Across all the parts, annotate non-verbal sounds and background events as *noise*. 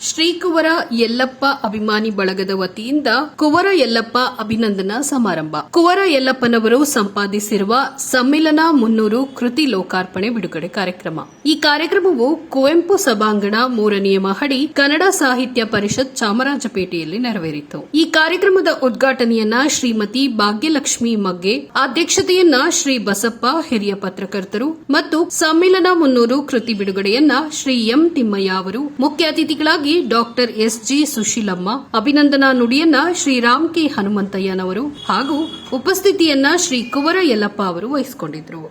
ಶ್ರೀ ಕುವರ ಯಲ್ಲಪ್ಪ ಅಭಿಮಾನಿ ಬಳಗದ ವತಿಯಿಂದ ಕುವರ ಯಲ್ಲಪ್ಪ ಅಭಿನಂದನಾ ಸಮಾರಂಭ. ಕುವರ ಯಲ್ಲಪ್ಪನವರು ಸಂಪಾದಿಸಿರುವ ಸಮ್ಮಿಲನ ಮುನ್ನೂರು ಕೃತಿ ಲೋಕಾರ್ಪಣೆ ಬಿಡುಗಡೆ ಕಾರ್ಯಕ್ರಮ. ಈ ಕಾರ್ಯಕ್ರಮವು ಕುವೆಂಪು ಸಭಾಂಗಣ ಮೂರನೆಯ ಮಹಡಿ ಕನ್ನಡ ಸಾಹಿತ್ಯ ಪರಿಷತ್ ಚಾಮರಾಜಪೇಟೆಯಲ್ಲಿ ನೆರವೇರಿತು. ಈ ಕಾರ್ಯಕ್ರಮದ ಉದ್ಘಾಟನೆಯನ್ನ ಶ್ರೀಮತಿ ಭಾಗ್ಯಲಕ್ಷ್ಮಿ ಮಗ್ಗೆ, ಅಧ್ಯಕ್ಷತೆಯನ್ನ ಶ್ರೀ ಬಸಪ್ಪ ಹಿರಿಯ ಪತ್ರಕರ್ತರು ಮತ್ತು ಸಮ್ಮಿಲನ ಮುನ್ನೂರು ಕೃತಿ ಬಿಡುಗಡೆಯನ್ನ ಶ್ರೀ ಎಂ ತಿಮ್ಮಯ್ಯ ಅವರು ಮುಖ್ಯ ಅತಿಥಿಗಳಾಗಿ ಡಾಕ್ಟರ್ ಎಸ್ ಜಿ ಸುಶೀಲಮ್ಮ, ಅಭಿನಂದನಾ ನುಡಿಯನ್ನ ಶ್ರೀರಾಮ್ ಕೆ ಹನುಮಂತಯ್ಯನವರು ಹಾಗೂ ಉಪಸ್ಥಿತಿಯನ್ನ ಶ್ರೀ ಕುವರ ಯಲ್ಲಪ್ಪ ಅವರು ವಹಿಸಿಕೊಂಡಿದ್ರು.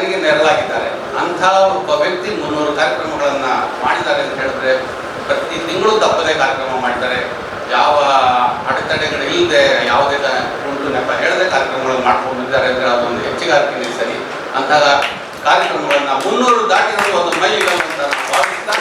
ಹಲವಾರು ನೆರಲಾಗಿದ್ದಾರೆ ಅಂಥ ಒಬ್ಬ ವ್ಯಕ್ತಿ ಮುನ್ನೂರು ಕಾರ್ಯಕ್ರಮಗಳನ್ನ ಮಾಡಿದ್ದಾರೆ ಅಂತ ಹೇಳಿದ್ರೆ ಪ್ರತಿ ತಿಂಗಳು ತಪ್ಪದೇ ಕಾರ್ಯಕ್ರಮ ಮಾಡಿದ್ದಾರೆ. ಯಾವ ಅಡೆತಡೆಗಳು ಇಲ್ಲದೆ ಯಾವುದೇ ಉಂಟು ನೆಪ ಹೇಳದೆ ಕಾರ್ಯಕ್ರಮಗಳನ್ನು ಮಾಡ್ಕೊಂಡಿದ್ದಾರೆ ಅಂದರೆ ಅದೊಂದು ಹೆಚ್ಚುಗಾರಿಕೆ ಸರಿ. ಅಂತಹ ಕಾರ್ಯಕ್ರಮಗಳನ್ನು ಮುನ್ನೂರು ದಾಟಿರುವ ಒಂದು ಮೈಲಿಗಲ್ಲು ಅಂತ ಭಾವಿಸ್ತಾ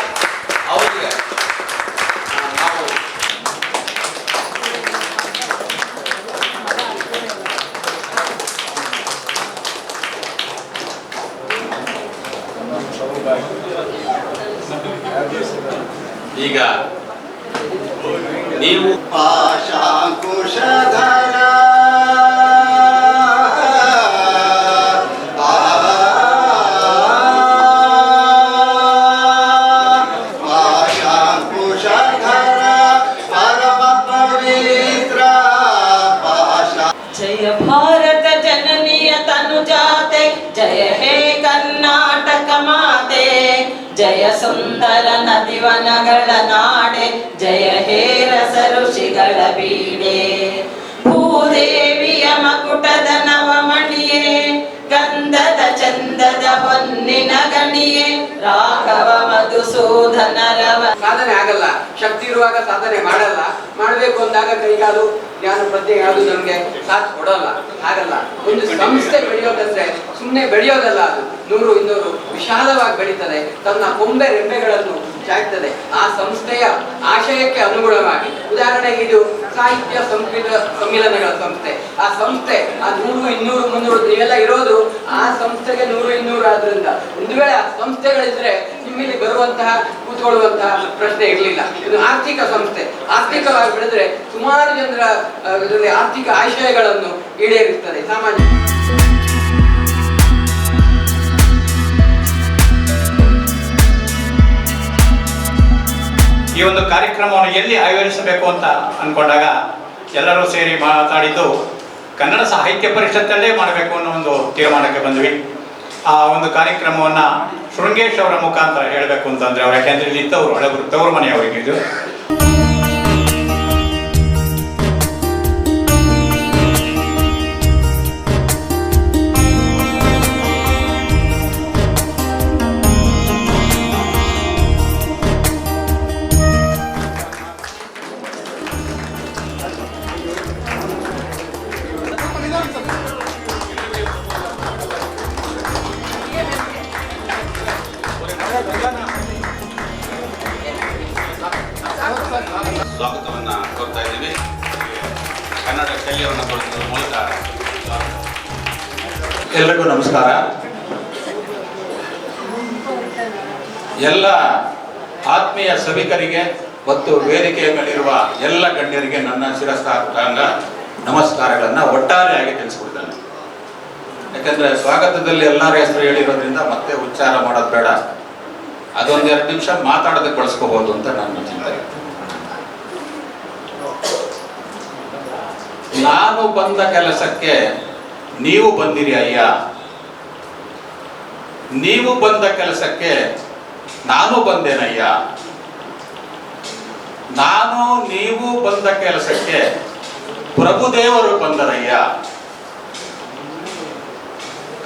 ಈಗ ನೀವು ಪಾಶಾಂಕುಶಧರ ಸುಂದರ ನದಿವನಗಳ ನಾಡೆ, ಜಯ ಹೇ ರಸ ಋಷಿಗಳ ಬೀಡೆ ಭೂದೇವಿಯ ಮಕುಟದ ನವಮಣಿಯೇ, ಗಂಧದ ಚಂದದ ಹೊನ್ನಿನ ಗಣಿಯೇ, ರಾಘವ ಮಧುಸೂದನ ರವ ಸಾಧನೆ ಆಗಲ್ಲ, ಶಕ್ತಿ ಇರುವಾಗ ಸಾಧನೆ ಮಾಡಲ್ಲ. ಮಾಡಬೇಕು ಅಂದಾಗ ಕೈಗಾಲು ಜ್ಞಾನ ಪ್ರಜ್ಞೆ ಯಾವುದು ನಮಗೆ ಸಾಥ್ ಕೊಡಲ್ಲ, ಆಗಲ್ಲ. ಒಂದು ಸಂಸ್ಥೆ ಬೆಳೆಯೋದಂದ್ರೆ ಸುಮ್ಮನೆ ಬೆಳೆಯೋದಲ್ಲ ಅದು. ನೂರು ಇನ್ನೂರು ವಿಶಾಲವಾಗಿ ಬೆಳೀತದೆ. ತನ್ನ ಕೊಂಬೆ ರೆಂಬೆಗಳನ್ನು ಚಾಚ್ತದೆ ಆ ಸಂಸ್ಥೆಯ ಆಶಯಕ್ಕೆ ಅನುಗುಣವಾಗಿ. ಉದಾಹರಣೆಗೆ ಇದು ಸಾಹಿತ್ಯ ಸಂಸ್ಕೃತ ಸಮ್ಮಿಲನಗಳ ಸಂಸ್ಥೆ. ಆ ಸಂಸ್ಥೆ, ಆ ನೂರು ಇನ್ನೂರು ಮುನ್ನೂರು ಇವೆಲ್ಲ ಇರೋದು ಆ ಸಂಸ್ಥೆಗೆ ನೂರು ಇನ್ನೂರು ಆದ್ರಿಂದ. ಒಂದು ವೇಳೆ ಆ ಸಂಸ್ಥೆಗಳಿದ್ರೆ ನಿಮ್ಮಲ್ಲಿ ಬರುವಂತಹ, ಕೂತ್ಕೊಳ್ಳುವಂತಹ ಪ್ರಶ್ನೆ ಇರಲಿಲ್ಲ. ಇದು ಆರ್ಥಿಕ ಸಂಸ್ಥೆ. ಆರ್ಥಿಕವಾಗಿ ಬೆಳೆದ್ರೆ ಸುಮಾರು ಜನರ ಆರ್ಥಿಕ ಆಶಯಗಳನ್ನು ಈಡೇರಿಸ್ತದೆ. ಸಾಮಾನ್ಯ ಈ ಒಂದು ಕಾರ್ಯಕ್ರಮವನ್ನು ಎಲ್ಲಿ ಆಯೋಜಿಸಬೇಕು ಅಂತ ಅಂದ್ಕೊಂಡಾಗ ಎಲ್ಲರೂ ಸೇರಿ ಮಾತಾಡಿದ್ದು ಕನ್ನಡ ಸಾಹಿತ್ಯ ಪರಿಷತ್ತಲ್ಲೇ ಮಾಡಬೇಕು ಅನ್ನೋ ಒಂದು ತೀರ್ಮಾನಕ್ಕೆ ಬಂದ್ವಿ. ಆ ಒಂದು ಕಾರ್ಯಕ್ರಮವನ್ನು ಶೃಂಗೇಶ್ ಅವರ ಮುಖಾಂತರ ಹೇಳಬೇಕು ಅಂತಂದ್ರೆ ಅವ್ರು ಯಾಕೆಂದ್ರೆ ಇಲ್ಲಿ ಇದ್ದವರು ಹಳಬರು, ತವರು ಮನೆಯವರಿಗೆ ಇದು. ಎಲ್ಲ ಆತ್ಮೀಯ ಸಭಿಕರಿಗೆ ಮತ್ತು ವೇದಿಕೆಯ ಮೇಲಿರುವ ಎಲ್ಲ ಗಣ್ಯರಿಗೆ ನನ್ನ ಶಿರಸ್ತಾಂಗ ನಮಸ್ಕಾರಗಳನ್ನು ಒಟ್ಟಾರೆಯಾಗಿ ತಿಳಿಸ್ಕೊಡ್ತೇನೆ. ಯಾಕಂದ್ರೆ ಸ್ವಾಗತದಲ್ಲಿ ಎಲ್ಲರ ಹೆಸರು ಹೇಳಿರೋದ್ರಿಂದ ಮತ್ತೆ ಉಚ್ಚಾರ ಮಾಡೋದು ಬೇಡ. ಅದೊಂದೆರಡು ನಿಮಿಷ ಮಾತಾಡೋದಕ್ಕೆ ಬಳಸ್ಕೋಬಹುದು ಅಂತ ನನ್ನ ಚಿಂತನೆ ನಾನು ಬಂದ ಕೆಲಸಕ್ಕೆ ನೀವು ಬಂದಿರಿ ಅಯ್ಯ. ನೀವು ಬಂದ ಕೆಲಸಕ್ಕೆ ನಾನು ಬಂದೇನಯ್ಯ? ನಾನು ನೀವು ಬಂದ ಕೆಲಸಕ್ಕೆ ಪ್ರಭುದೇವರು ಬಂದರಯ್ಯ.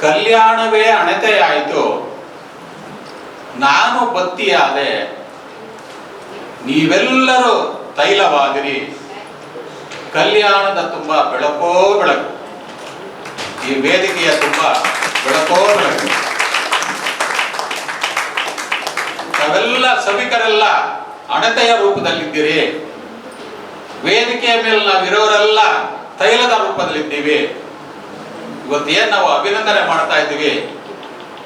ಕಲ್ಯಾಣವೇ ಅಣತೆಯಾಯಿತು. ನಾನು ಬತ್ತಿಯಾದೆ. ನೀವೆಲ್ಲರೂ ತೈಲವಾಗಿರಿ ಕಲ್ಯಾಣದ ತುಂಬ ಬೆಳಕೋ ಬೆಳಕು. ಈ ವೇದಿಕೆಯ ತುಂಬ ಬೆಳಕೋ ಬೆಳಕು. ತಾವೆಲ್ಲ ಸಭಿಕರೆಲ್ಲ ಅಣತೆಯ ರೂಪದಲ್ಲಿದ್ದೀರಿ. ವೇದಿಕೆಯ ಮೇಲೆ ನಾವಿರೋರೆಲ್ಲ ತೈಲದ ರೂಪದಲ್ಲಿದ್ದೀವಿ. ಇವತ್ತೇನು ನಾವು ಅಭಿನಂದನೆ ಮಾಡ್ತಾ ಇದ್ದೀವಿ.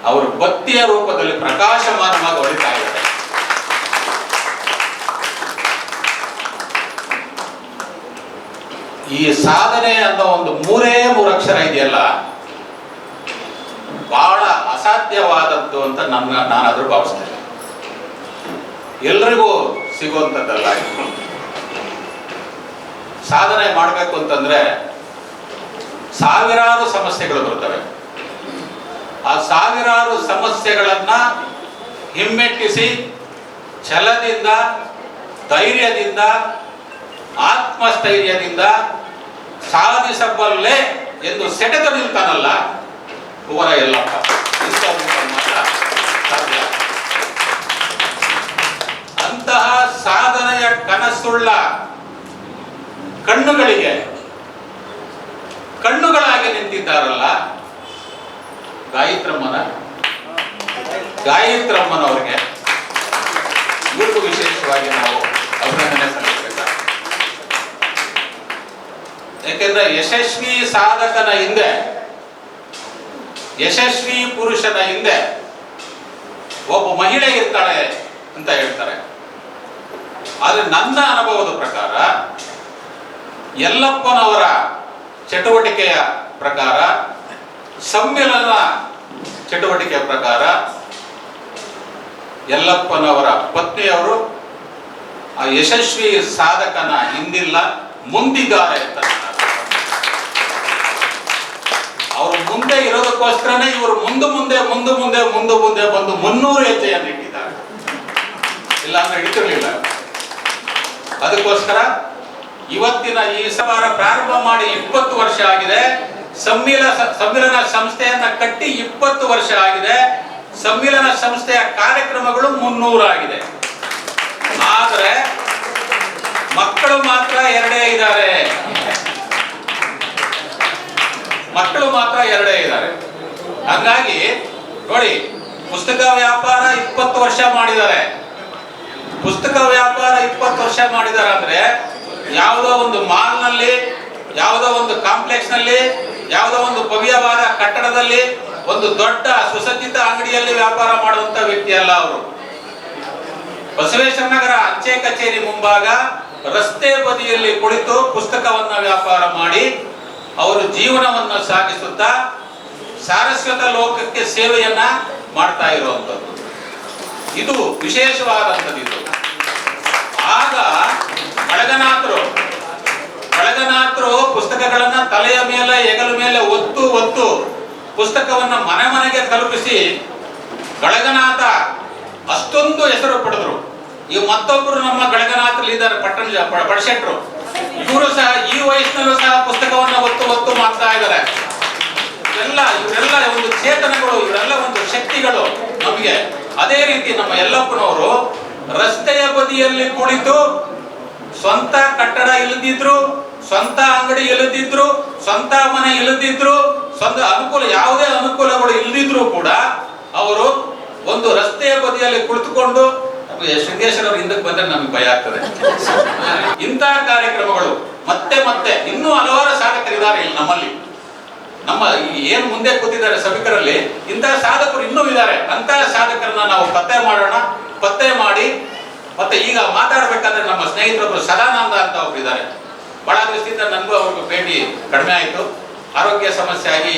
ಅವರು ಬತ್ತಿಯ ರೂಪದಲ್ಲಿ ಪ್ರಕಾಶಮಾನವಾಗಿ ಹೊಡಿತಾ ಇದ್ದಾರೆ ಈ ಸಾಧನೆ ಅನ್ನೋ ಒಂದು ಮೂರೇ ಮೂರು ಅಕ್ಷರ ಇದೆಯಲ್ಲ, ಬಹಳ ಅಸಾಧ್ಯವಾದದ್ದು ಅಂತ ನನ್ನ ನಾನಾದ್ರೂ ಭಾವಿಸ್ತೇನೆ ಎಲ್ರಿಗೂ ಸಿಗುವಂಥದ್ದಲ್ಲ. ಸಾಧನೆ ಮಾಡಬೇಕು ಅಂತಂದ್ರೆ ಸಾವಿರಾರು ಸಮಸ್ಯೆಗಳು ಬರ್ತವೆ. ಆ ಸಾವಿರಾರು ಸಮಸ್ಯೆಗಳನ್ನ ಹಿಮ್ಮೆಟ್ಟಿಸಿ, ಛಲದಿಂದ, ಧೈರ್ಯದಿಂದ, ಆತ್ಮಸ್ಥೈರ್ಯದಿಂದ ಸಾಧಿಸಬಲ್ಲೆ ಎಂದು ಸೆಟೆದು ನಿಲ್ತಾನಲ್ಲ. ಕುವರ ಎಲ್ಲಪ್ಪ. ಅಂತಹ ಸಾಧನೆಯ ಕನಸುಳ್ಳ ಕಣ್ಣುಗಳಿಗೆ, ಕಣ್ಣುಗಳಾಗಿ ನಿಂತಿದ್ದಾರಲ್ಲ ಗಾಯತ್ರಮ್ಮನ? ಗಾಯತ್ರಮ್ಮನವರಿಗೆ ಇವತ್ತು ವಿಶೇಷವಾಗಿ ನಾವು ಅಭಿನಂದನೆ ಯಾಕೆಂದ್ರೆ ಯಶಸ್ವಿ ಸಾಧಕನ ಹಿಂದೆ, ಯಶಸ್ವಿ ಪುರುಷನ ಹಿಂದೆ ಒಬ್ಬ ಮಹಿಳೆ ಇರ್ತಾಳೆ ಅಂತ ಹೇಳ್ತಾರೆ. ಆದ್ರೆ ನನ್ನ ಅನುಭವದ ಪ್ರಕಾರ ಯಲ್ಲಪ್ಪನವರ ಚಟುವಟಿಕೆಯ ಪ್ರಕಾರ ಸಮ್ಮಿಲನ ಚಟುವಟಿಕೆಯ ಪ್ರಕಾರ ಯಲ್ಲಪ್ಪನವರ ಪತ್ನಿಯವರು ಆ ಯಶಸ್ವಿ ಸಾಧಕನ ಹಿಂದಿಲ್ಲ, ಮುಂದಿದ್ದಾರೆ ಅಂತ ಅವರು ಮುಂದೆ ಇರೋದಕ್ಕೋಸ್ಕರನೇ ಇವರು ಮುಂದೆ ಮುಂದೆ ಮುಂದೆ ಮುಂದೆ ಮುಂದೆ ಮುಂದೆ ಬಂದು ಮುನ್ನೂರು ಹೆಜ್ಜೆಯನ್ನು ಇಟ್ಟಿದ್ದಾರೆ ಇಲ್ಲ ಅಂದ್ರೆ ಇಟ್ಟಿರ್ಲಿಲ್ಲ. ಅದಕ್ಕೋಸ್ಕರ ಇವತ್ತಿನ ಈ ಸಮಾರ ಪ್ರಾರಂಭ ಮಾಡಿ ಇಪ್ಪತ್ತು ವರ್ಷ ಆಗಿದೆ. ಸಮ್ಮಿಲ ಸಮ್ಮಿಲನ ಸಂಸ್ಥೆಯನ್ನ ಕಟ್ಟಿ ಇಪ್ಪತ್ತು ವರ್ಷ ಆಗಿದೆ. ಸಮ್ಮಿಲನ ಸಂಸ್ಥೆಯ ಕಾರ್ಯಕ್ರಮಗಳು ಮುನ್ನೂರಾಗಿದೆ ಆದರೆ ಮಕ್ಕಳು ಮಾತ್ರ ಎರಡೇ ಇದ್ದಾರೆ. ಮಕ್ಕಳು ಮಾತ್ರ ಎರಡೇ ಇದ್ದಾರೆ. ಹಂಗಾಗಿ ನೋಡಿ, ಪುಸ್ತಕ ವ್ಯಾಪಾರ ಇಪ್ಪತ್ತು ವರ್ಷ ಮಾಡಿದ್ದಾರೆ. ಪುಸ್ತಕ ವ್ಯಾಪಾರ ಇಪ್ಪತ್ತು ವರ್ಷ ಮಾಡಿದಾರಂದ್ರೆ ಅಂದ್ರೆ ಯಾವುದೋ ಒಂದು ಮಾಲ್ನಲ್ಲಿ ಯಾವುದೋ ಒಂದು ಕಾಂಪ್ಲೆಕ್ಸ್ನಲ್ಲಿ ಯಾವುದೋ ಒಂದು ಭವ್ಯವಾದ ಕಟ್ಟಡದಲ್ಲಿ, ಒಂದು ದೊಡ್ಡ ಸುಸಜ್ಜಿತ ಅಂಗಡಿಯಲ್ಲಿ ವ್ಯಾಪಾರ ಮಾಡುವಂತ ವ್ಯಕ್ತಿ ಅಲ್ಲ ಅವರು. ಬಸವೇಶ್ವರ ನಗರ ಅಂಚೆ ಕಚೇರಿ ಮುಂಭಾಗ ರಸ್ತೆ ಬದಿಯಲ್ಲಿ ಕುಳಿತು ಪುಸ್ತಕವನ್ನ ವ್ಯಾಪಾರ ಮಾಡಿ, ಅವರು ಜೀವನವನ್ನ ಸಾಗಿಸುತ್ತಾ ಸಾರಸ್ವತ ಲೋಕಕ್ಕೆ ಸೇವೆಯನ್ನ ಮಾಡ್ತಾ ಇರುವಂತದ್ದು. ಇದು ವಿಶೇಷವಾದಂಥದ್ದು ಆಗ ಬಳಗನಾಥರು ಬಳಗನಾಥರು ಪುಸ್ತಕಗಳನ್ನ ತಲೆಯ ಮೇಲೆ, ಹೆಗಲ ಮೇಲೆ ಒತ್ತು ಒತ್ತು ಪುಸ್ತಕವನ್ನ ಮನೆ ಮನೆಗೆ ತಲುಪಿಸಿ ಗಳಗನಾಥ ಅಷ್ಟೊಂದು ಹೆಸರು ಪಡೆದ್ರು. ಈ ಮತ್ತೊಬ್ಬರು ನಮ್ಮ ಗಳಗನಾಥರಲ್ಲಿ ಇದ್ದಾರೆ ಪಟ್ಟಣ ಪಡಶೆಟ್ರು. ಇವರು ಸಹ ಈ ವಯಸ್ಸಿನಲ್ಲೂ ಸಹ ಪುಸ್ತಕವನ್ನ ಒತ್ತು ಒತ್ತು ಮಾಡ್ತಾ ಇದ್ದಾರೆ. ಇವರೆಲ್ಲ ಇವರೆಲ್ಲ ಒಂದು ಚೇತನಗಳು ಇವರೆಲ್ಲ ಒಂದು ಶಕ್ತಿಗಳು ನಮಗೆ. ಅದೇ ರೀತಿ ನಮ್ಮ ಯಲ್ಲಪ್ಪನವರು ರಸ್ತೆಯ ಬದಿಯಲ್ಲಿ ಕುಳಿತು ಸ್ವಂತ ಕಟ್ಟಡ ಇಲ್ಲದಿದ್ರು, ಸ್ವಂತ ಅಂಗಡಿ ಇಲ್ಲದಿದ್ರು, ಸ್ವಂತ ಮನೆ ಇಲ್ಲದಿದ್ರು, ಸ್ವಂತ ಅನುಕೂಲ, ಯಾವುದೇ ಅನುಕೂಲಗಳು ಇಲ್ಲದಿದ್ರು ಕೂಡ ಅವರು ಒಂದು ರಸ್ತೆಯ ಬದಿಯಲ್ಲಿ ಕುಳಿತುಕೊಂಡು ಶೃಂಗೇಶ್ವರವ್ರು ಹಿಂದಕ್ಕೆ ಬಂದ್ರೆ ನಮ್ಗೆ ಭಯ ಆಗ್ತದೆ. *laughs* ಇಂತಹ ಕಾರ್ಯಕ್ರಮಗಳು ಮತ್ತೆ ಮತ್ತೆ ಇನ್ನೂ ಹಲವಾರು ಸಾಧಕರಿದ್ದಾರೆ ಇಲ್ಲಿ ನಮ್ಮಲ್ಲಿ. ನಮ್ಮ ಏನ್ ಮುಂದೆ ಕೂತಿದ್ದಾರೆ ಸಭಿಕರಲ್ಲಿ, ಇಂತಹ ಸಾಧಕರು ಇನ್ನೂ ಇದ್ದಾರೆ. ಅಂತಹ ಸಾಧಕರನ್ನ ನಾವು ಪತ್ತೆ ಮಾಡೋಣ. ಪತ್ತೆ ಮಾಡಿ ಮತ್ತೆ ಈಗ ಮಾತಾಡ್ಬೇಕಾದ್ರೆ ನಮ್ಮ ಸ್ನೇಹಿತರೊಬ್ಬರು ಸದಾನಂದ ಅಂತ ಒಬ್ರು ಇದ್ದಾರೆ. ಬಹಳ ದೃಷ್ಟಿಯಿಂದ ನನಗೂ ಅವ್ರಿಗೂ ಭೇಟಿ ಕಡಿಮೆ ಆಯಿತು. ಆರೋಗ್ಯ ಸಮಸ್ಯೆ ಆಗಿ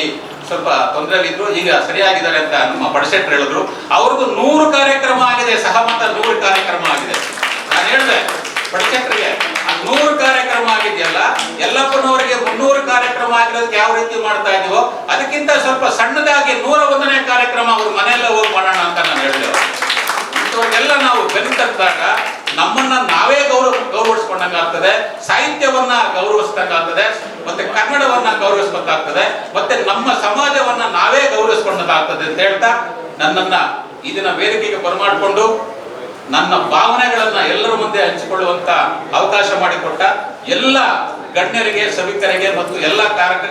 ಸ್ವಲ್ಪ ತೊಂದರೆಯಲ್ಲಿದ್ರು ಈಗ ಸರಿಯಾಗಿದ್ದಾರೆ ಅಂತ ನಮ್ಮ ಪಡಸೆಟ್ರು ಹೇಳಿದ್ರು. ಅವ್ರಿಗೂ ನೂರು ಕಾರ್ಯಕ್ರಮ ಆಗಿದೆ. ಸಹಮತ ನೂರು ಕಾರ್ಯಕ್ರಮ ಆಗಿದೆ. ನಾನು ಹೇಳಿದೆ ಪಡಸೆಟ್ರಿಗೆ ನೂರು ಕಾರ್ಯಕ್ರಮ ಆಗಿದೆಯಲ್ಲ, ಎಲ್ಲಪ್ಪನವರಿಗೆ ಮುನ್ನೂರು ಕಾರ್ಯಕ್ರಮ ಆಗಿರೋದಕ್ಕೆ ಯಾವ ರೀತಿ ಮಾಡ್ತಾ ಇದೀವೋ, ಅದಕ್ಕಿಂತ ಸ್ವಲ್ಪ ಸಣ್ಣದಾಗಿ ನೂರ ಒಂದನೇ ಕಾರ್ಯಕ್ರಮ ಅವ್ರ ಮನೆಯಲ್ಲ ಇಂಥವನ್ನೆಲ್ಲ ನಾವು ಬೆನ್ನಟ್ಟಾಗ ನಮ್ಮನ್ನ ನಾವೇ ಗೌರವ ಗೌರವಿಸ್ಕೊಂಡಂಗಾಗ್ತದೆ, ಸಾಹಿತ್ಯವನ್ನ ಗೌರವಿಸ್ದಂಗಾಗ್ತದೆ, ಮತ್ತೆ ಕನ್ನಡವನ್ನ ಗೌರವಿಸ್ಬೇಕಾಗ್ತದೆ, ಮತ್ತೆ ನಮ್ಮ ಸಮಾಜವನ್ನ ನಾವೇ ಗೌರವಿಸ್ಕೊಂಡಾಗ್ತದೆ ಅಂತ ಹೇಳ್ತಾ ನನ್ನನ್ನ ಇದನ್ನ ವೇದಿಕೆಗೆ ಬರಮಾಡಿಕೊಂಡು ನನ್ನ ಭಾವನೆಗಳನ್ನ ಎಲ್ಲರ ಮುಂದೆ ಹಂಚಿಕೊಳ್ಳುವಂತ ಅವಕಾಶ ಮಾಡಿಕೊಟ್ಟ ಎಲ್ಲ ಗಣ್ಯರಿಗೆ, ಸಭಿಕರಿಗೆ ಮತ್ತು ಎಲ್ಲ ಕಾರಕ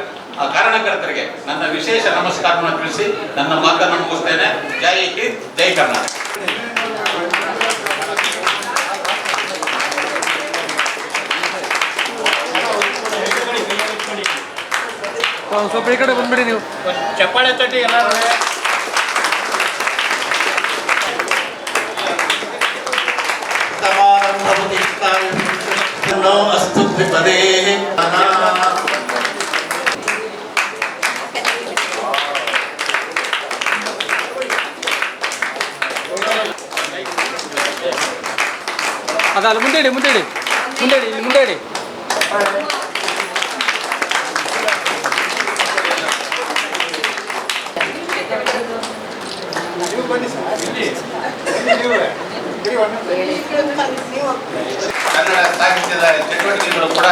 ಕಾರಣಕರ್ತರಿಗೆ ನನ್ನ ವಿಶೇಷ ನಮಸ್ಕಾರವನ್ನು ತಿಳಿಸಿ ನನ್ನ ಮಾತನ್ನು ಮುಗಿಸ್ತೇನೆ. ಜೈ ಹಿಂದ್, ಜೈ ಕರ್ನಾಟಕ. ಸ್ವಲ್ಪ ಈ ಕಡೆ ಬಂದ್ಬಿಡಿ ನೀವು ಚಪ್ಪಾಳೆ ತಟ್ಟಿ ಎಲ್ಲರೂ ಅಸ್ತು ಪದೇ ಅದಲ್ಲ ಮುಂದೆ ಮುಂದೆ ಮುಂದೆ ಮುಂದೆ ಕನ್ನಡ ಕೂಡ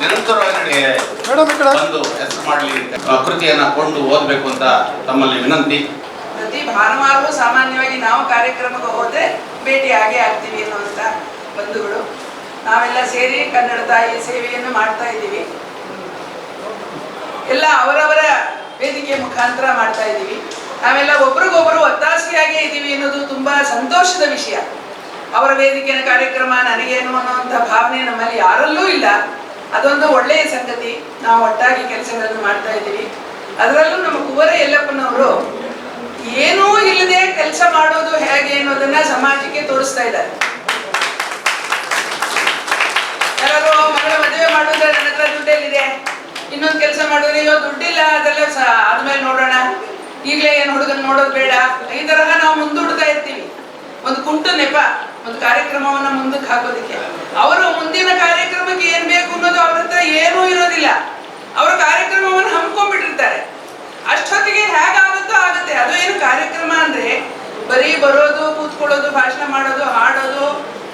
ನಿರಂತರವಾಗಿ ಬಂದು ಕೊಂಡು ಓದಬೇಕು ಅಂತ ತಮ್ಮಲ್ಲಿ ವಿನಂತಿ. ಪ್ರತಿ ಭಾನುವಾರವೂ ಸಾಮಾನ್ಯವಾಗಿ ನಾವು ಕಾರ್ಯಕ್ರಮಕ್ಕೆ ಹೋದ್ರೆ ಭೇಟಿ ಆಗೇ ಆಗ್ತೀವಿ ಅನ್ನುವಂತ ಬಂಧುಗಳು. ನಾವೆಲ್ಲ ಸೇರಿ ಕನ್ನಡ ತಾಯಿ ಸೇವೆಯನ್ನು ಮಾಡ್ತಾ ಇದ್ದೀವಿ. ಎಲ್ಲ ಅವರವರ ವೇದಿಕೆ ಮುಖಾಂತರ ಮಾಡ್ತಾ ಇದ್ದೀವಿ. ನಾವೆಲ್ಲ ಒಬ್ರಿಗೊಬ್ರು ಒತ್ತಾಸೆಯಾಗಿ ಇದ್ದೀವಿ ಅನ್ನೋದು ತುಂಬಾ ಸಂತೋಷದ ವಿಷಯ. ಅವರ ವೇದಿಕೆಯ ಕಾರ್ಯಕ್ರಮ ನನಗೇನು ಅನ್ನೋಂಥ ಭಾವನೆ ನಮ್ಮಲ್ಲಿ ಯಾರಲ್ಲೂ ಇಲ್ಲ. ಅದೊಂದು ಒಳ್ಳೆಯ ಸಂಗತಿ. ನಾವು ಒಟ್ಟಾಗಿ ಕೆಲಸಗಳನ್ನು ಮಾಡ್ತಾ ಇದ್ದೀವಿ. ಅದರಲ್ಲೂ ನಮ್ಮ ಕುವರ ಯಲ್ಲಪ್ಪನವರು ಏನೂ ಇಲ್ಲದೆ ಕೆಲಸ ಮಾಡೋದು ಹೇಗೆ ಅನ್ನೋದನ್ನ ಸಮಾಜಕ್ಕೆ ತೋರಿಸ್ತಾ ಇದ್ದಾರೆ. ಯಾರು ಮಗಳ ಮದುವೆ ಮಾಡೋದ್ರೆ ನನ್ನ ಹತ್ರ ದುಡ್ಡೆಲ್ಲಿದೆ. ಇನ್ನೊಂದು ಕೆಲಸ ಮಾಡಿದ್ರೆ ಅಯ್ಯೋ, ದುಡ್ಡಿಲ್ಲ, ಅದೆಲ್ಲ ಆದ್ಮೇಲೆ ನೋಡೋಣ. ಈಗಲೇ ಏನು ಹುಡುಗನ್ ನೋಡೋದು ಬೇಡ. ಈ ತರಹ ನಾವು ಮುಂದೂಡ್ತಾ ಇರ್ತೀವಿ. ಒಂದು ಕುಂಟು ನೆಪ ಒಂದು ಕಾರ್ಯಕ್ರಮವನ್ನ ಮುಂದಕ್ಕೆ ಹಾಕೋದಕ್ಕೆ. ಅವರು ಮುಂದಿನ ಕಾರ್ಯಕ್ರಮಕ್ಕೆ ಏನ್ ಬೇಕು ಅನ್ನೋದು ಅವ್ರ ಹತ್ರ ಏನೂ ಇರೋದಿಲ್ಲ. ಅವರು ಕಾರ್ಯಕ್ರಮವನ್ನು ಹಮ್ಮಿಕೊಂಡ್ಬಿಟ್ಟಿರ್ತಾರೆ ಅಷ್ಟೊತ್ತಿಗೆ ಹೇಗಾಗುತ್ತೋ ಆಗುತ್ತೆ. ಅದು ಏನು ಕಾರ್ಯಕ್ರಮ ಅಂದ್ರೆ ಬರೀ ಬರೋದು, ಕೂತ್ಕೊಳ್ಳೋದು, ಭಾಷಣ ಮಾಡೋದು, ಹಾಡೋದು,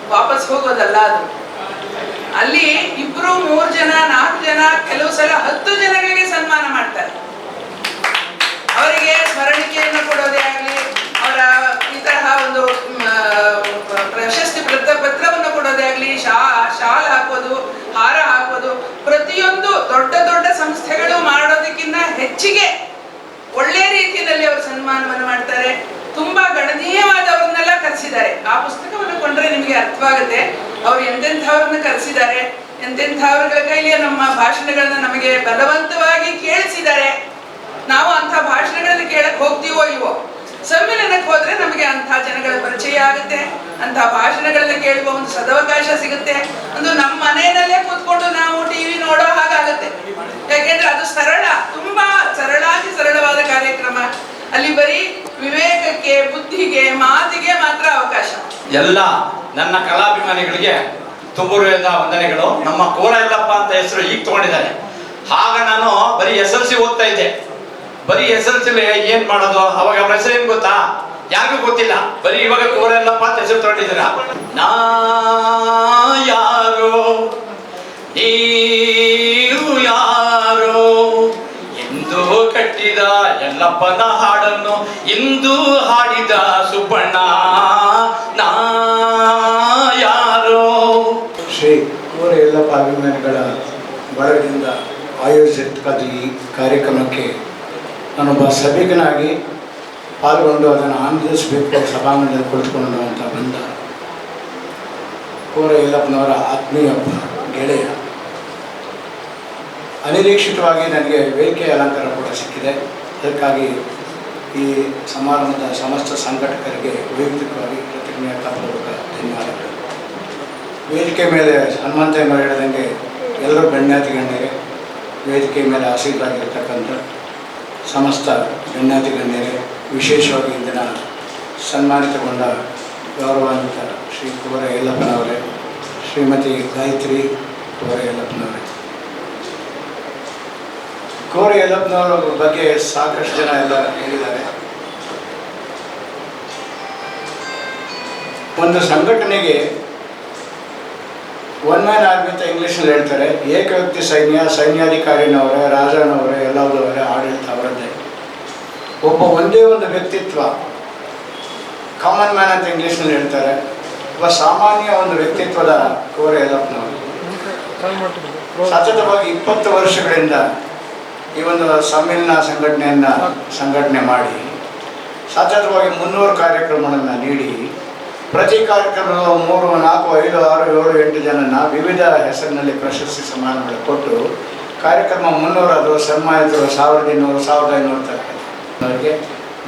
ವಾಪಸ್ ಹೋಗೋದಲ್ಲ ಅದು. ಅಲ್ಲಿ ಇಬ್ರು ಮೂರು ಜನ, ನಾಲ್ಕು ಜನ, ಕೆಲವು ಸಲ ಹತ್ತು ಜನಗಳಿಗೆ ಸನ್ಮಾನ ಮಾಡ್ತಾರೆ. ಅವರಿಗೆ ಸ್ಮರಣಿಕೆಯನ್ನು ಕೊಡೋದೇ ಆಗಲಿ, ಅವರ ಈ ತರಹ ಒಂದು ಪ್ರಶಸ್ತಿ ಪತ್ರ ಪತ್ರವನ್ನು ಕೊಡೋದೇ ಆಗಲಿ, ಶಾ, ಶಾಲ್ ಹಾಕೋದು, ಹಾರ ಹಾಕೋದು, ಪ್ರತಿಯೊಂದು ದೊಡ್ಡ ದೊಡ್ಡ ಸಂಸ್ಥೆಗಳು ಮಾಡೋದಕ್ಕಿಂತ ಹೆಚ್ಚಿಗೆ ಒಳ್ಳೆ ರೀತಿಯಲ್ಲಿ ಅವರು ಸನ್ಮಾನವನ್ನು ಮಾಡ್ತಾರೆ. ತುಂಬಾ ಗಣನೀಯವಾದವ್ರನ್ನೆಲ್ಲ ಕರೆಸಿದ್ದಾರೆ. ಆ ಪುಸ್ತಕವನ್ನು ಕೊಂಡ್ರೆ ನಿಮಗೆ ಅರ್ಥವಾಗುತ್ತೆ, ಅವ್ರು ಎಂತೆಂಥವ್ರನ್ನ ಕರೆಸಿದ್ದಾರೆ ಎಂತೆಂಥವ್ರ ಕೈಲಿ ನಮ್ಮ ಭಾಷಣಗಳನ್ನ ನಮಗೆ ಬಲವಂತವಾಗಿ ಕೇಳಿಸಿದ್ದಾರೆ. ನಾವು ಅಂಥ ಭಾಷಣಗಳಲ್ಲಿ ಕೇಳಕ್ ಹೋಗ್ತೀವೋ ಇಲ್ವೋ? ಸಮ್ಮೇಳನಕ್ಕೆ ಹೋದ್ರೆ ನಮಗೆ ಅಂಥ ಜನಗಳ ಪರಿಚಯ ಆಗುತ್ತೆ. ಅಂಥ ಭಾಷಣಗಳಲ್ಲಿ ಕೇಳುವ ಒಂದು ಸದವಕಾಶ ಸಿಗುತ್ತೆ. ಒಂದು ನಮ್ಮ ಮನೆಯಲ್ಲೇ ಕೂತ್ಕೊಂಡು ನಾವು ಟಿವಿ ನೋಡೋ ಹಾಗಾಗುತ್ತೆ. ಯಾಕೆಂದ್ರೆ ಅದು ಸರಳ, ತುಂಬಾ ಸರಳಾಗಿ ಸರಳವಾದ ಕಾರ್ಯಕ್ರಮ. ಅಲ್ಲಿ ಬರೀ ವಿವೇಕಕ್ಕೆ, ಬುದ್ಧಿಗೆ, ಮಾತಿಗೆ ಮಾತ್ರ ಅವಕಾಶ. ಎಲ್ಲ ನನ್ನ ಕಲಾಭಿಮಾನಿಗಳಿಗೆ ತುಂಬುರುವೆದ ವಂದನೆಗಳು. ನಮ್ಮ ಕೋರ ಎಲ್ಲಪ್ಪ ಅಂತ ಹೆಸರು ಈಗ ತಗೊಂಡಿದ್ದಾರೆ. ಆಗ ನಾನು ಬರೀ ಎಸ್ ಎಲ್ ಸಿ ಓದ್ತಾ ಇದ್ದೆ. ಬರೀ ಎಸ್ ಎಲ್ ಏನ್ ಮಾಡೋದು? ಅವಾಗ ಅವ್ರ ಹೆಸರು ಏನ್ ಗೊತ್ತಾ? ಯಾರಿಗೂ ಗೊತ್ತಿಲ್ಲ. ಬರೀ ಇವಾಗ ಕೋರೆಲ್ಲಪ್ಪ ಅಂತ ಹೆಸರು ತಗೊಂಡಿದ್ದೀರ? ನಾ ಯಾರೋ? ನೀನು ಯಾರೋ? ಎಂದು ಕಟ್ಟಿದ ಎಲ್ಲಪ್ಪನ ಹಾಡನ್ನು ಇಂದು ಹಾಡಿದ ಸುಬ್ಬಣ್ಣ. ನಾ ಯಾರೋ? ಶ್ರೀ ಕೋರೆ ಎಲ್ಲಪ್ಪ ಅಭಿಮಾನಿಗಳ ಬಳಗದಿಂದ ಈ ಕಾರ್ಯಕ್ರಮಕ್ಕೆ ನಾನೊಬ್ಬ ಸಭಿಕನಾಗಿ ಪಾಲ್ಗೊಂಡು ಅದನ್ನು ಆನಂದಿಸಬೇಕು ಸಭಾಂಗಣದಲ್ಲಿ ಕುಳಿತುಕೊಂಡು ಅಂತ ಬಂದ ಕೋರ ಯಲ್ಲಪ್ಪನವರ ಆತ್ಮೀಯ ಗೆಳೆಯ. ಅನಿರೀಕ್ಷಿತವಾಗಿ ನನಗೆ ವೇದಿಕೆ ಅಲಂಕಾರ ಕೂಡ ಸಿಕ್ಕಿದೆ. ಅದಕ್ಕಾಗಿ ಈ ಸಮಾರಂಭದ ಸಮಸ್ತ ಸಂಘಟಕರಿಗೆ ವೈಯಕ್ತಿಕವಾಗಿ ಕೃತಜ್ಞತಾಪೂರ್ವಕ ಧನ್ಯವಾದಗಳು. ವೇದಿಕೆ ಮೇಲೆ ಹನುಮಂತ ಹೇಳಿದಂಗೆ ಎಲ್ಲರೂ ಗಣ್ಯಾತಿ ಗಣ್ಯರೇ ವೇದಿಕೆ ಮೇಲೆ ಆಸೀನರಾಗಿರ್ತಕ್ಕಂಥ ಸಮಸ್ತ ಗಣ್ಯಾತಿ ಗಣ್ಯರೇ ವಿಶೇಷವಾಗಿ ಇಂದಿನ ಸನ್ಮಾನಿತಗೊಂಡ ಗೌರವಾನ್ವಿತ ಶ್ರೀ ಕುವರ ಯಲ್ಲಪ್ಪನವರೇ, ಶ್ರೀಮತಿ ಗಾಯತ್ರಿ ಕುವರ ಯಲ್ಲಪ್ಪನವರೇ. ಕುವರ ಯಲ್ಲಪ್ಪನವರ ಬಗ್ಗೆ ಸಾಕಷ್ಟು ಜನ ಎಲ್ಲ ಹೇಳಿದ್ದಾರೆ. ಒಂದು ಸಂಘಟನೆಗೆ ಒನ್ ಮ್ಯಾನ್ ಆರ್ಮಿ ಅಂತ ಇಂಗ್ಲೀಷಲ್ಲಿ ಹೇಳ್ತಾರೆ. ಏಕವ್ಯಕ್ತಿ ಸೈನ್ಯ, ಸೈನ್ಯಾಧಿಕಾರಿನವರೇ, ರಾಜನವರೇ, ಎಲ್ಲದವರೇ ಆಡಳಿತ ಅವರದ್ದೇ. ಒಬ್ಬ ಒಂದೇ ಒಂದು ವ್ಯಕ್ತಿತ್ವ ಕಾಮನ್ ಮ್ಯಾನ್ ಅಂತ ಇಂಗ್ಲೀಷ್ನಲ್ಲಿ ಹೇಳ್ತಾರೆ. ಒಬ್ಬ ಸಾಮಾನ್ಯ ಒಂದು ವ್ಯಕ್ತಿತ್ವದ ಕೋರೆ ಯಲ್ಲಪ್ಪನವರು ಸತತವಾಗಿ ಇಪ್ಪತ್ತು ವರ್ಷಗಳಿಂದ ಈ ಒಂದು ಸಮ್ಮೇಳನ ಸಂಘಟನೆಯನ್ನು ಸಂಘಟನೆ ಮಾಡಿ, ಸತತವಾಗಿ ಮುನ್ನೂರು ಕಾರ್ಯಕ್ರಮಗಳನ್ನು ನೀಡಿ ಪ್ರತಿ ಕಾರ್ಯಕ್ರಮದ ಮೂರು, ನಾಲ್ಕು, ಐದು, ಆರು, ಏಳು, ಎಂಟು ಜನನ ವಿವಿಧ ಹೆಸರಿನಲ್ಲಿ ಪ್ರಶಸ್ತಿ ಸಮಾರಂಭಗಳು ಕೊಟ್ಟು ಕಾರ್ಯಕ್ರಮ ಮುನ್ನೂರದು ಸನ್ಮಾನಿತರು ಸಾವಿರದ ಇನ್ನೂರು, ಸಾವಿರದ ಐನೂರು ತನಕ.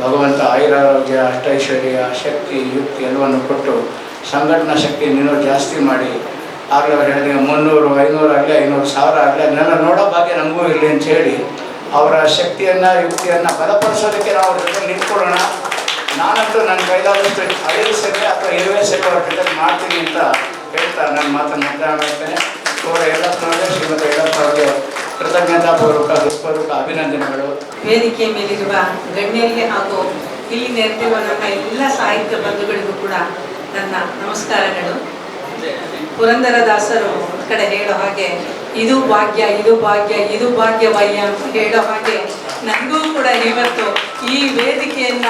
ಭಗವಂತ ಆಯುರಾರೋಗ್ಯ, ಅಷ್ಟೈಶ್ವರ್ಯ, ಶಕ್ತಿ, ಯುಕ್ತಿ ಎಲ್ಲವನ್ನು ಕೊಟ್ಟು ಸಂಘಟನಾ ಶಕ್ತಿ ಇನ್ನೂ ಜಾಸ್ತಿ ಮಾಡಿ ಆಗಲೇ ಅವ್ರು ಮುನ್ನೂರು, ಐನೂರು, ಆಗಲಿ ಐನೂರು, ಸಾವಿರ, ಆಗಲಿ ಅದನ್ನೆಲ್ಲ ನೋಡೋ ಭಾಗ್ಯ ನಮಗೂ ಇರಲಿ ಅಂತ ಹೇಳಿ ಅವರ ಶಕ್ತಿಯನ್ನು, ಯುಕ್ತಿಯನ್ನು ಬಲಪಡಿಸೋದಕ್ಕೆ ನಾವು ನಿಂತ್ಕೊಳ್ಳೋಣ. ನಾನಂತೂ ನನ್ನ ಕೈಲಾದಷ್ಟು ಐದು ಸರಿ ಅಥವಾ ಇರುವೆ ಸರಿ ಅವ್ರ ಮಾಡ್ತೀನಿ ಅಂತ ಹೇಳ್ತಾ ನನ್ನ ಮಾತನ್ನು ಮುದ್ದೆ ಮಾಡ್ತೇನೆ ಅವರ ಯಲ್ಲಪ್ಪನವರಿಗೆ ಶ್ರೀಮತಿ ಕೃತಜ್ಞತಾ ಪೂರ್ವಕ ಹೃತ್ಪೂರ್ವಕ ಅಭಿನಂದನೆಗಳು. ವೇದಿಕೆ ಮೇಲಿರುವ ಗಣ್ಯರಿಗೆ ಹಾಗೂ ಇಲ್ಲಿ ನೆರೆದಿರುವ ಎಲ್ಲ ಸಾಹಿತ್ಯ ಬಂಧುಗಳಿಗೂ ಕೂಡ ನನ್ನ ನಮಸ್ಕಾರಗಳು. ಪುರಂದರದಾಸರು ಕಡೆ ಹೇಳೋ ಹಾಗೆ ಇದು ಭಾಗ್ಯ ಇದು ಭಾಗ್ಯ, ಇದು ಭಾಗ್ಯವಯ್ಯ ಅಂತ ಹೇಳೋ ಹಾಗೆ ನನಗೂ ಕೂಡ ಇವತ್ತು ಈ ವೇದಿಕೆಯನ್ನ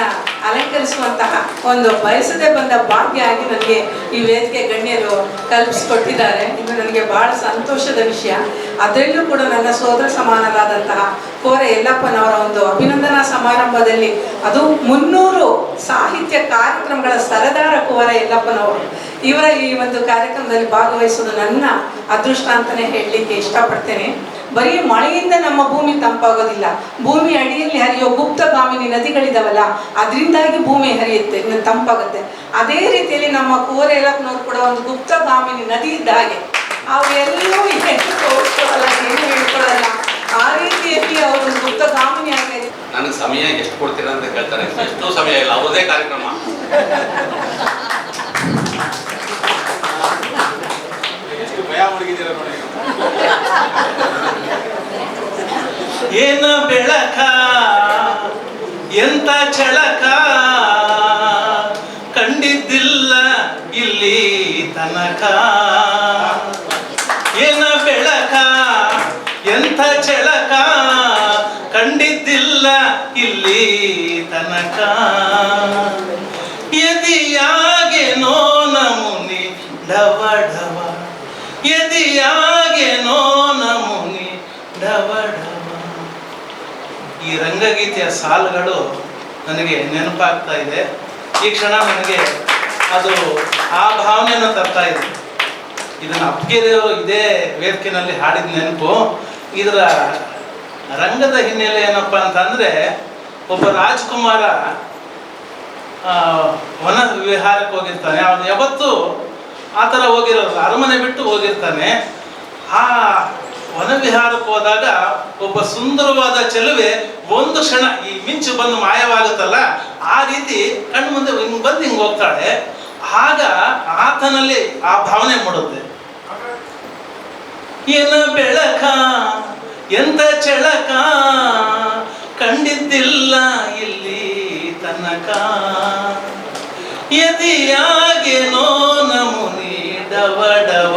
ಅಲಂಕರಿಸುವಂತಹ ಒಂದು ಬಯಸದೆ ಬಂದ ಭಾಗ್ಯ ಆಗಿ ನನಗೆ ಈ ವೇದಿಕೆ ಗಣ್ಯರು ಕಲ್ಪಿಸಿಕೊಟ್ಟಿದ್ದಾರೆ. ಇದು ನನಗೆ ಬಹಳ ಸಂತೋಷದ ವಿಷಯ. ಅದರಲ್ಲೂ ಕೂಡ ನನ್ನ ಸೋದರ ಸಮಾನರಾದಂತಹ ಕೋರ ಯಲ್ಲಪ್ಪನವರ ಒಂದು ಅಭಿನಂದನಾ ಸಮಾರಂಭದಲ್ಲಿ ಅದು ಮುನ್ನೂರು ಸಾಹಿತ್ಯ ಕಾರ್ಯಕ್ರಮಗಳ ಸರದಾರ ಕೋರ ಯಲ್ಲಪ್ಪನವರು. ಇವರ ಈ ಒಂದು ಕಾರ್ಯಕ್ರಮದಲ್ಲಿ ಭಾಗವಹಿಸೋದು ನನ್ನ ಅದೃಷ್ಟ ಅಂತಾನೆ ಹೇಳಲಿಕ್ಕೆ ಇಷ್ಟಪಡ್ತೇನೆ. ಬರೀ ಮಳೆಯಿಂದ ನಮ್ಮ ಭೂಮಿ ತಂಪಾಗೋದಿಲ್ಲ. ಭೂಮಿ ಅಡಿಯಲ್ಲಿ ಹರಿಯೋ ಗುಪ್ತಗಾಮಿನಿ ನದಿಗಳಿದಾವಲ್ಲ, ಅದರಿಂದಾಗಿ ಭೂಮಿ ಹರಿಯುತ್ತೆ ತಂಪಾಗುತ್ತೆ. ಅದೇ ರೀತಿಯಲ್ಲಿ ನಮ್ಮ ಕೋರೆ ಯಲ್ಲಪ್ಪನವರು ಕೂಡ ಒಂದು ಗುಪ್ತಗಾಮಿನಿ ನದಿ ಇದ್ದ ಹಾಗೆ ಅವೆಲ್ಲೂ ಏನು ಹೇಳ್ಕೊಳಲ್ಲ ಆ ರೀತಿಯಲ್ಲಿ ಅವರು ಗುಪ್ತಗಾಮಿನಿ ಆಗಿ ನನಗೆ ಸಮಯ ಎಷ್ಟು ಕೊಡ್ತೀರಾ ಅಂತ ಕೇಳ್ತಾರೆ ಎಷ್ಟು ಸಮಯ ಇಲ್ಲ ಅವುದೇ ಕಾರ್ಯಕ್ರಮ. ಏನು ಬೆಳಕ ಎಂತ ಚಳಕ? ಕಂಡಿದ್ದಿಲ್ಲ ಇಲ್ಲಿ ತನಕ ಏನ ಬೆಳಕ ಎಂಥ ಚಳಕ ಕಂಡಿದ್ದಿಲ್ಲ ಇಲ್ಲಿ ತನಕ. ಎದಿಯಾಗೆನೋ ನಮುನಿ ಡವ ಡವ ಎದಿಯಾಗೆನೋ ನಮುನಿ ಡವ ಡವ ಈ ರಂಗಗೀತೆಯ ಸಾಲುಗಳು ನನಗೆ ನೆನಪಾಗ್ತಾ ಇದೆ. ಈ ಕ್ಷಣ ನನಗೆ ಅದು ಆ ಭಾವನೆಯನ್ನು ತರ್ತಾ ಇದೆ. ಇದನ್ನು ಅಪ್ಗೆರೆಯವರು ಇದೇ ವೇದಿಕೆನಲ್ಲಿ ಹಾಡಿದ ನೆನಪು. ಇದರ ರಂಗದ ಹಿನ್ನೆಲೆ ಏನಪ್ಪ ಅಂತಂದ್ರೆ ಒಬ್ಬ ರಾಜ್ಕುಮಾರ ವನ ವಿಹಾರಕ್ಕೆ ಹೋಗಿರ್ತಾನೆ. ಅವನು ಯಾವತ್ತೂ ಆ ಥರ ಹೋಗಿರೋದು ಅರಮನೆ ಬಿಟ್ಟು ಹೋಗಿರ್ತಾನೆ. ಆ ವನ ವಿಹಾರಕ್ಕೆ ಹೋದಾಗ ಒಬ್ಬ ಸುಂದರವಾದ ಚೆಲುವೆ ಒಂದು ಕ್ಷಣ ಈ ಮಿಂಚು ಬಂದು ಮಾಯವಾಗುತ್ತಲ್ಲ, ಆ ರೀತಿ ಕಣ್ಣು ಮುಂದೆ ಹಿಂಗೆ ಬಂದು ಹಿಂಗೆ ಹೋಗ್ತಾಳೆ. ಆಗ ಆತನಲ್ಲಿ ಆ ಭಾವನೆ ಮೂಡುತ್ತೆ. ಏನ ಬೆಳಕ, ಎಂತ ಚಳಕ ಕಂಡಿದ್ದಿಲ್ಲ ಇಲ್ಲಿ ತನಕ. ಎದಿಯಾಗೆನೋ ನಮುನಿ ನಮು ನೀಡವಡವ,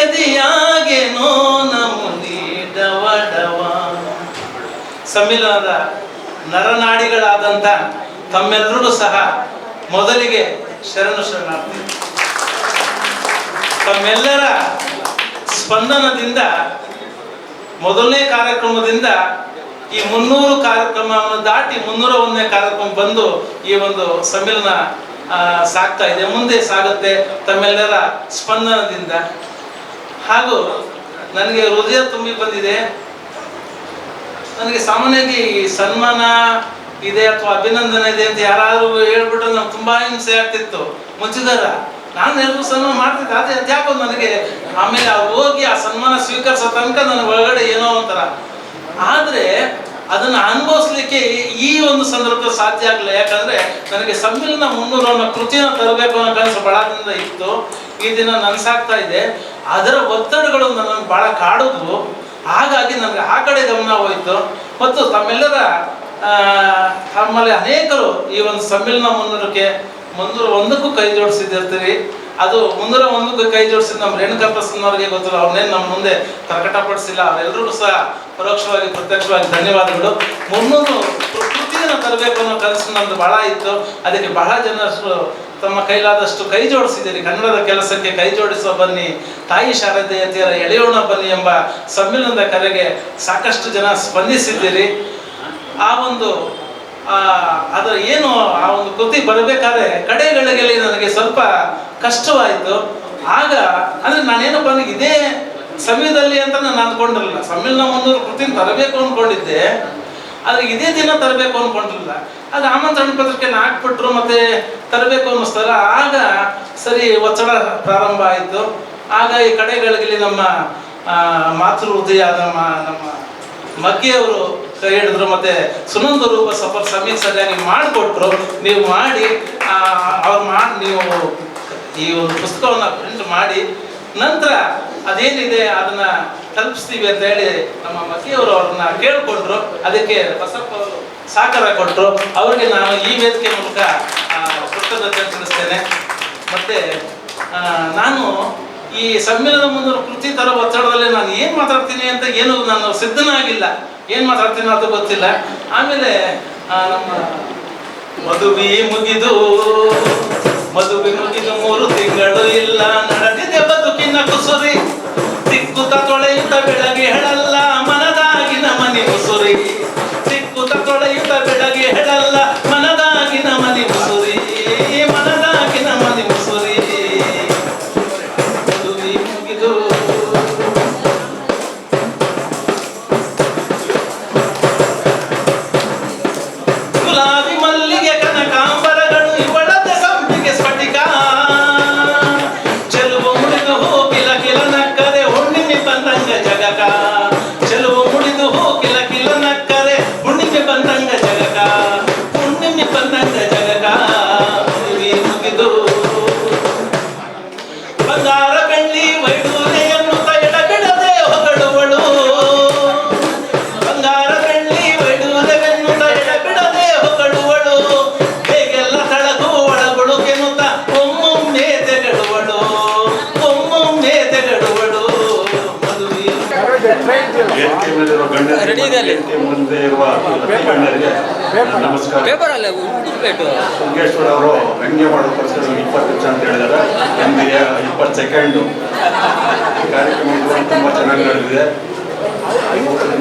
ಎದಿಯಾಗೆನೋ ನಮುನಿ ನಮು ಡವ ಸಮ್ಮಿಲನದ ನರನಾಡಿಗಳಾದಂಥ ತಮ್ಮೆಲ್ಲರೂ ಸಹ ಮೊದಲಿಗೆ ಶರಣು ಶರಣಾರ್ಥಿ. ತಮ್ಮೆಲ್ಲರ ಸ್ಪಂದನದಿಂದ, ಮೊದಲನೇ ಕಾರ್ಯಕ್ರಮದಿಂದ ಈ ಮುನ್ನೂರು ಕಾರ್ಯಕ್ರಮವನ್ನು ದಾಟಿ ಮುನ್ನೂರ ಒಂದನೇ ಕಾರ್ಯಕ್ರಮ ಬಂದು ಈ ಒಂದು ಸಮ್ಮೇಳನ ಸಾಗ್ತಾ ಇದೆ. ಮುಂದೆ ಸಾಗುತ್ತೆ ತಮ್ಮೆಲ್ಲರ ಸ್ಪಂದನದಿಂದ. ಹಾಗೂ ನನಗೆ ಹೃದಯ ತುಂಬಿ ಬಂದಿದೆ. ನನಗೆ ಸಾಮಾನ್ಯವಾಗಿ ಸನ್ಮಾನ ಇದೆ ಅಥವಾ ಅಭಿನಂದನೆ ಇದೆ ಅಂತ ಯಾರಾದರೂ ಹೇಳ್ಬಿಟ್ರೆ ನಮ್ಗೆ ತುಂಬಾ ಹಿಂಸೆ ಆಗ್ತಿತ್ತು. ಮುಚ್ಚಿದಾರ ನಾನು ಎಲ್ಲರೂ ಸನ್ಮಾನ ಮಾಡ್ತಿದ್ದೆ ಅದೇ ನನಗೆ ಆಮೇಲೆ ಅವ್ರು ಹೋಗಿ ಆ ಸನ್ಮಾನ ಸ್ವೀಕರಿಸೋ ತನಕ ನನ್ನ ಒಳಗಡೆ ಏನೋ ಒಂಥರ ಆದ್ರೆ ಅದನ್ನು ಅನುಭವಿಸ್ಲಿಕ್ಕೆ ಈ ಒಂದು ಸಂದರ್ಭ ಸಾಧ್ಯ ಆಗಲ್ಲ ಯಾಕಂದ್ರೆ ನನಗೆ ಸಮ್ಮಿಲನ ಮುನ್ನೂರು ಅನ್ನೋ ಕೃತಿನ ತರಬೇಕು ಅನ್ನೋ ಕನಸು ಬಹಳದಿಂದ ಇತ್ತು. ಈ ದಿನ ನನ್ಸಾಗ್ತಾ ಇದೆ. ಅದರ ಒತ್ತಡಗಳು ನನ್ನನ್ನು ಬಹಳ ಕಾಡಿದ್ವು ಹಾಗಾಗಿ ನನಗೆ ಆ ಕಡೆ ಗಮನ ಹೋಯಿತು. ಮತ್ತು ತಮ್ಮೆಲ್ಲರ ತಮ್ಮಲ್ಲಿ ಅನೇಕರು ಈ ಒಂದು ಸಮ್ಮಿಲನ ಮುನ್ನೂರಕ್ಕೆ ಮುನ್ನೂರ ಒಂದಕ್ಕೂ ಕೈ ಜೋಡಿಸಿದಿರ್ತೀರಿ. ಅದು ಮುಂದರ ಒಂದು ಕೈ ಜೋಡಿಸಿ ನಮ್ಮ ರೇಣುಕಾ ಪ್ರಸನ್ನವರಿಗೆ ಗೊತ್ತಿಲ್ಲ, ಅವ್ರನ್ನೇನು ನಮ್ಮ ಮುಂದೆ ಪ್ರಕಟಪಡಿಸಿಲ್ಲ ಅವರೆಲ್ಲರಿಗೂ ಸಹ ಪರೋಕ್ಷವಾಗಿ, ಪ್ರತ್ಯಕ್ಷವಾಗಿ ಧನ್ಯವಾದಗಳು. ಮುನ್ನೂರು ಕೃತಿಯನ್ನು ತರಬೇಕು ಅನ್ನೋ ಕನಸು ನಮ್ದು ಬಹಳ ಇತ್ತು. ಅದಕ್ಕೆ ಬಹಳ ಜನ ತಮ್ಮ ಕೈಲಾದಷ್ಟು ಕೈ ಜೋಡಿಸಿದ್ದೀರಿ. ಕನ್ನಡದ ಕೆಲಸಕ್ಕೆ ಕೈ ಜೋಡಿಸುವ ಬನ್ನಿ, ತಾಯಿ ಶಾರದೆಯತಿಯರ ಎಳೆಯೋಣ ಬನ್ನಿ ಎಂಬ ಸಮ್ಮಿಲನದ ಕರೆಗೆ ಸಾಕಷ್ಟು ಜನ ಸ್ಪಂದಿಸಿದ್ದೀರಿ. ಆ ಒಂದು ಅದರ ಏನು ಆ ಒಂದು ಕೃತಿ ಬರಬೇಕಾದ್ರೆ ಕಡೆಗಳಿಗೆ ನನಗೆ ಸ್ವಲ್ಪ ಕಷ್ಟವಾಯಿತು. ಆಗ ಅಂದ್ರೆ ನಾನೇನಪ್ಪ ಅಂದ್ರೆ ಇದೇ ಸಮಯದಲ್ಲಿ ಅಂತ ನಾನು ಅಂದ್ಕೊಂಡಿರಲಿಲ್ಲ. ಸಮ್ಮಿಲನ ಮುನ್ನೂರು ಕೃತಿನ ತರಬೇಕು ಅಂದ್ಕೊಂಡಿದ್ದೆ ಆದ್ರೆ ಇದೇ ದಿನ ತರಬೇಕು ಅಂದ್ಕೊಂಡಿರಲಿಲ್ಲ ಅದು ಆಮಂತ್ರಣ ಪತ್ರಿಕೆ ಹಾಕ್ಬಿಟ್ರು ಮತ್ತೆ ತರಬೇಕು ಅನ್ನಿಸ್ತಲ್ಲ ಆಗ ಸರಿ ಒತ್ತಡ ಪ್ರಾರಂಭ ಆಯಿತು. ಆಗ ಈ ಕಡೆಗಳಿಗೆ ನಮ್ಮ ಮಾತೃ ಹೃದಯ, ನಮ್ಮ ನಮ್ಮ ಮಗ್ಗಿಯವರು ಕೈ ಹಿಡಿದ್ರು ಮತ್ತೆ ಸುನಂದ ರೂಪ ಸಫರ್ ಸಮೀಕ್ಷೆ ನೀವು ಮಾಡಿಕೊಟ್ರು. ನೀವು ಮಾಡಿ ಅವ್ರು ಮಾಡಿ ನೀವು ಈ ಒಂದು ಪುಸ್ತಕವನ್ನು ಪ್ರಿಂಟ್ ಮಾಡಿ ನಂತರ ಅದೇನಿದೆ ಅದನ್ನ ತಲುಪಿಸ್ತೀವಿ ಅಂತ ಹೇಳಿ ನಮ್ಮ ಮತಿಯವರು ಅವ್ರನ್ನ ಕೇಳಿಕೊಂಡ್ರು. ಅದಕ್ಕೆ ಬಸಪ್ಪ ಸಾಕಾರ ಕೊಟ್ಟರು ಅವರಿಗೆ ನಾನು ಈ ವೇದಿಕೆ ಮೂಲಕ ಕೃತಜ್ಞತೆ ತಿಳಿಸ್ತೇನೆ. ಮತ್ತೆ ನಾನು ಈ ಸಮ್ಮೇಳನದ ಮುಂದೆ ಕೃತಿ ತರ ಒತ್ತಡದಲ್ಲಿ ನಾನು ಏನ್ ಮಾತಾಡ್ತೀನಿ ಅಂತ ಏನು ನಾನು ಸಿದ್ಧನಾಗಿಲ್ಲ. ಏನ್ ಮಾತಾಡ್ತೀನಿ ಅದು ಗೊತ್ತಿಲ್ಲ. ಆಮೇಲೆ ನಮ್ಮ ಮದುವೆ ಮುಗಿದು ಮದುವೆ ಮುಗಿದು ಮೂರು ತಿಂಗಳು ಇಲ್ಲ, ನಡೆದಿದೆ ಬದುಕಿನ ಕುಸುರಿ. ತಿಕ್ಕುತ ತೊಳೆಯುತ್ತ ಬೆಳಗ್ಗೆ ಹೇಳಲ್ಲ, ಮನದಾಗಿನ ಮನೆ ಮುಸುರಿ ತಿಕ್ಕುತ ತೊಳೆಯುತ್ತ ಬೆಳಗ್ಗೆ ಹೇಳಲ್ಲ ನಮಸ್ಕಾರ. ಪೇಪರ್ ಅಲ್ಲ ಹುಡುಕ್ಬೇಕು ಶೃಂಗೇಶ್ವರ ಅವರು ವ್ಯಂಗ್ಯ ಮಾಡೋ ಪರಿಸರ ಇಪ್ಪತ್ತು ನಿಮಿಷ ಅಂತ ಹೇಳಿದಾರೆ. ನಮಗೆ ಇಪ್ಪತ್ತು ಸೆಕೆಂಡು ಕಾರ್ಯಕ್ರಮ ತುಂಬ ಚೆನ್ನಾಗಿ ನಡೆದಿದೆ.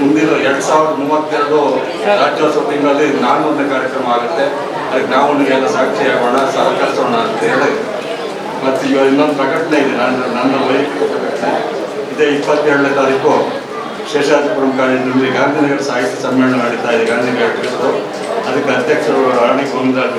ಮುಂದಿನ ಎರಡ್ ಸಾವಿರದ ಮೂವತ್ತೆರಡು ರಾಜ್ಯೋತ್ಸವ ತಿಂಗಳಲ್ಲಿ ನಾನ್ನೂರನೇ ಕಾರ್ಯಕ್ರಮ ಆಗುತ್ತೆ. ಅದಕ್ಕೆ ನಾವು ಎಲ್ಲ ಸಾಕ್ಷಿ ಆಗೋಣ ಸಹಕರಿಸೋಣ ಅಂತ ಹೇಳಿ. ಮತ್ತು ಇವಾಗ ಇನ್ನೊಂದು ಪ್ರಕಟಣೆ ಇದೆ. ನಾನು ನನ್ನ ವೈಯಕ್ತಿಕ ಪ್ರಕಟಣೆ. ಇದೇ ಇಪ್ಪತ್ತೇಳನೇ ತಾರೀಕು ಶೇಷಾದ್ರಿಪುರಂ ಕಾಲೇಜಿನಲ್ಲಿ ಗಾಂಧಿನಗರ ಸಾಹಿತ್ಯ ಸಮ್ಮೇಳನ ನಡೀತಾ ಇದೆ. ಗಾಂಧಿನಗರ ಅದಕ್ಕೆ ಅಧ್ಯಕ್ಷರು ಅರಣ್ಯ ಗೋವಿಂದರಾಜ್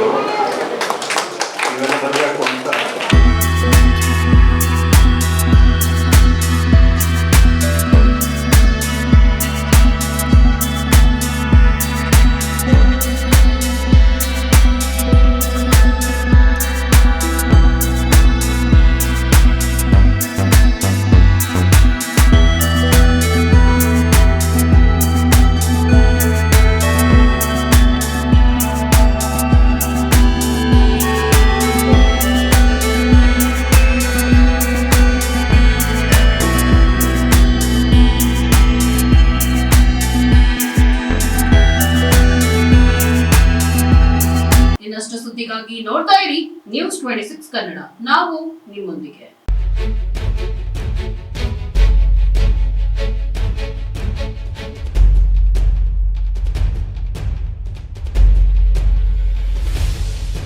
ನಾವು ನಿಮ್ಮೊಂದಿಗೆ.